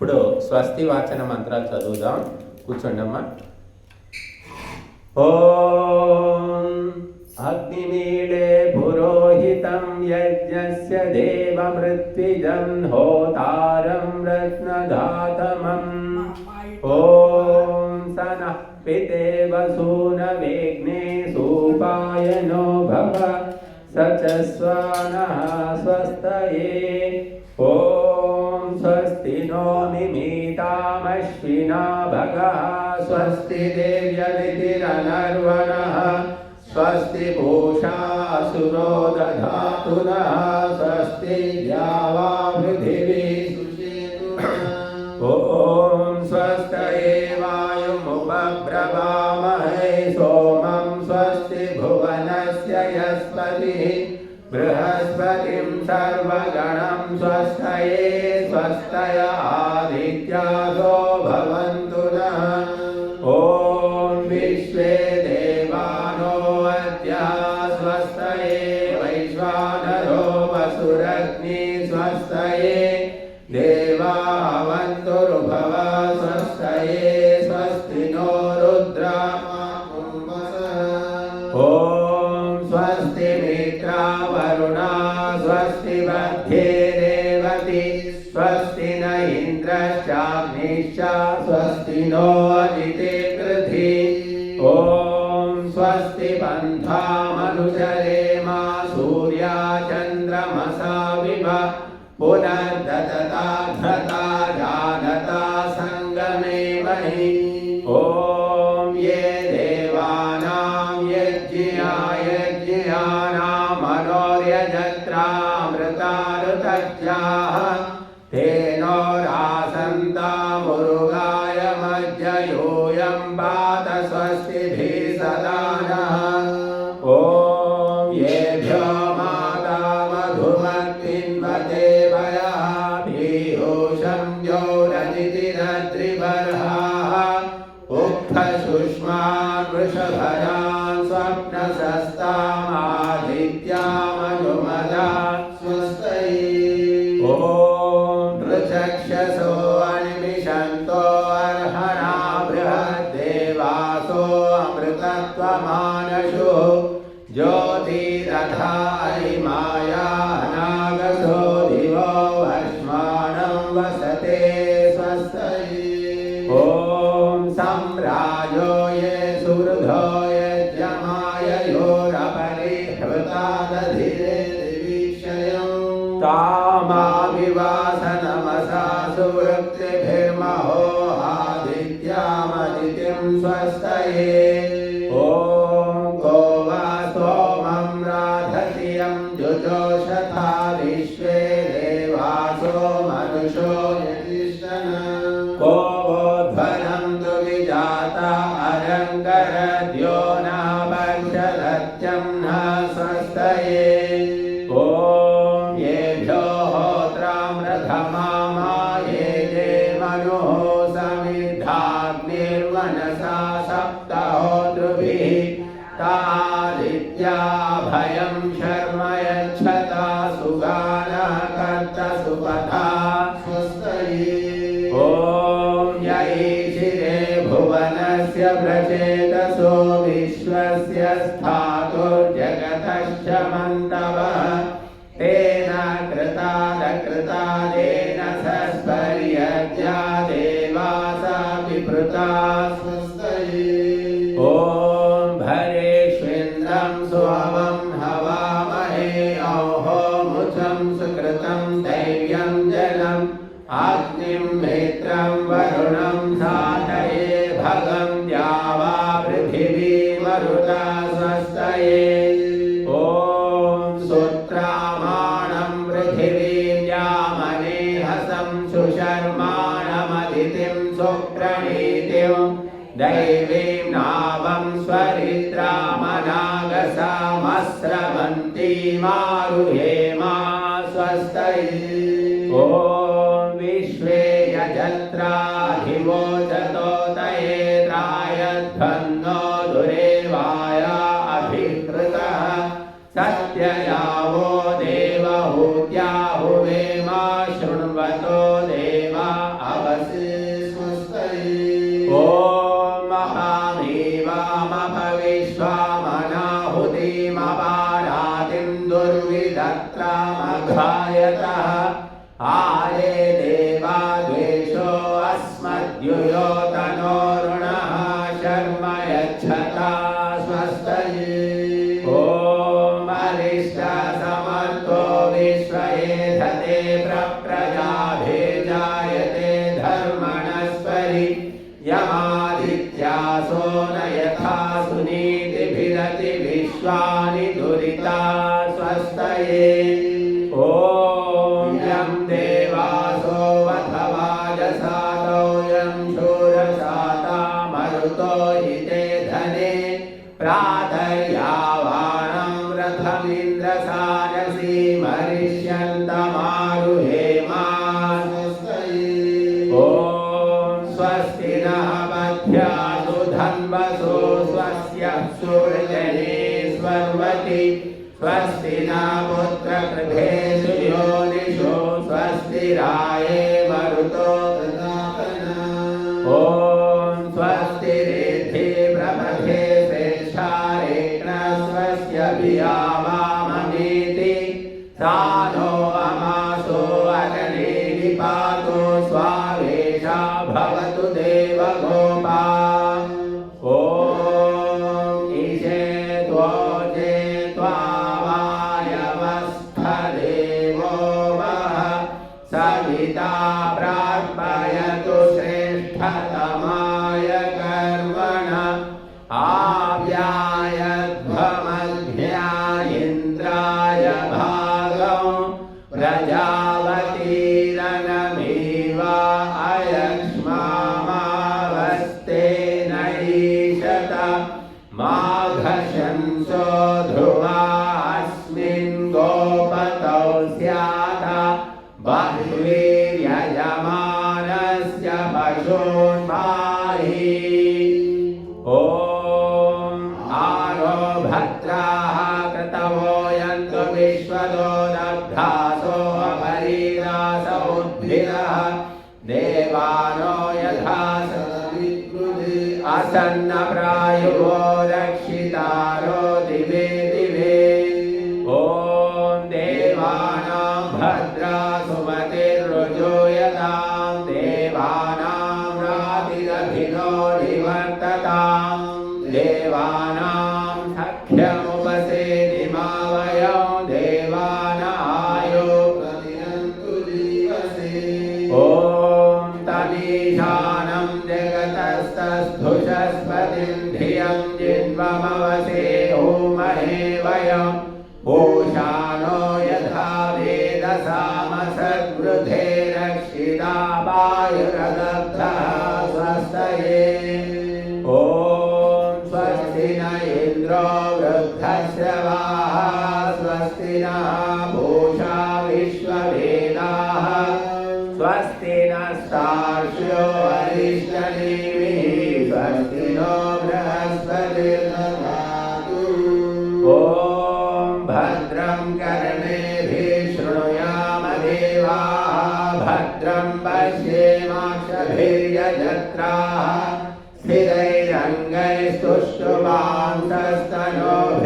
ఇప్పుడు స్వస్తి వాచన మంత్రాలు చదువుదాం. కూర్చోండమ్మా. ఓం అగ్నిమీడే పురోహితం యజ్ఞస్య దేవమృత్విజం హోతారం రత్నఘాతమం. ఓం సనః పితేవ సూన వేగ్నే సూపాయనో భవ సచ స్వానః స్వస్తయే स्वस्ति देव्यदितिरनर्वणः स्वस्ति पूषा असुरो दधातु नः स्वस्ति द्यावा पृथिवी ॐ स्वस्तये वायुमुपब्रवामहे सोमं स्वस्ति भुवनस्य यस्पतिः बृहस्पतिं सर्वगणं स्वस्तये स्वस्तय आदित्यासो भवन्तु नः स्वस्ति नो अदिते कृधि ॐ स्वस्ति पन्थामनुचरेमा सूर्या चन्द्रमसा विव पुनर्दतता धता जानता सङ्गमे महि ॐ ये देवानां यज्ञिया यज्ञियानामनोर्यजत्रामृतारुतज्ञाः ऋचक्षसो ॐ येभ्यो होत्रामृधमामाये ये मनुः समिद्धाग्निर्मनसा सप्तहोतृभिः तादित्याभयं शर्म यच्छता सुगानः कर्त विभृता स्वस्तये ॐ भरेष्वेन्द्रं सुहवं हवामहे औहो मुचं सुकृतं, दैव्यं जलम्, अग्निं साधये, भगं द्यावा पृथिवीमरुता स्वस्तये भवन्ति मारुहे मा स्वस्तै। ॐ विश्वे यजत्राधिवोचतो त्रायध्वन्नो दुरेवाया अभिकृतः। सत्ययावो देवहूत्याहुवे मा शृण्वतो देव युयोतनोरुणः शर्म यच्छता स्वस्तये ॐ अरिष्टसमर्थो विश्वयेधते प्रप्रजा भेजायते धर्मणस्परि यमादित्यासो न यथा सुनीतिभिरति विश्वानि दुरिता स्वस्तये समृद्धमिन्द्रसारसी मरिष्यन्तमारुहेमा ॐ स्वस्ति नः पथ्यासु धन्वसो स्वस्य सुहृदये स्वर्वति स्वस्ति न पुत्रकृभे भवतु देवगो प्रसन्नप्रायुः धियं जिन्ममवसे ओमहे वयं ओषाणो यथा वेदसामसद्वृधे रक्षिता वायुरदब्धः स्वस्तये ॐ स्वस्ति न इन्द्रो वृद्धश्रवाः स्वस्ति नः स्थिरैरङ्गैस्तुष्टुमान्तस्तनोः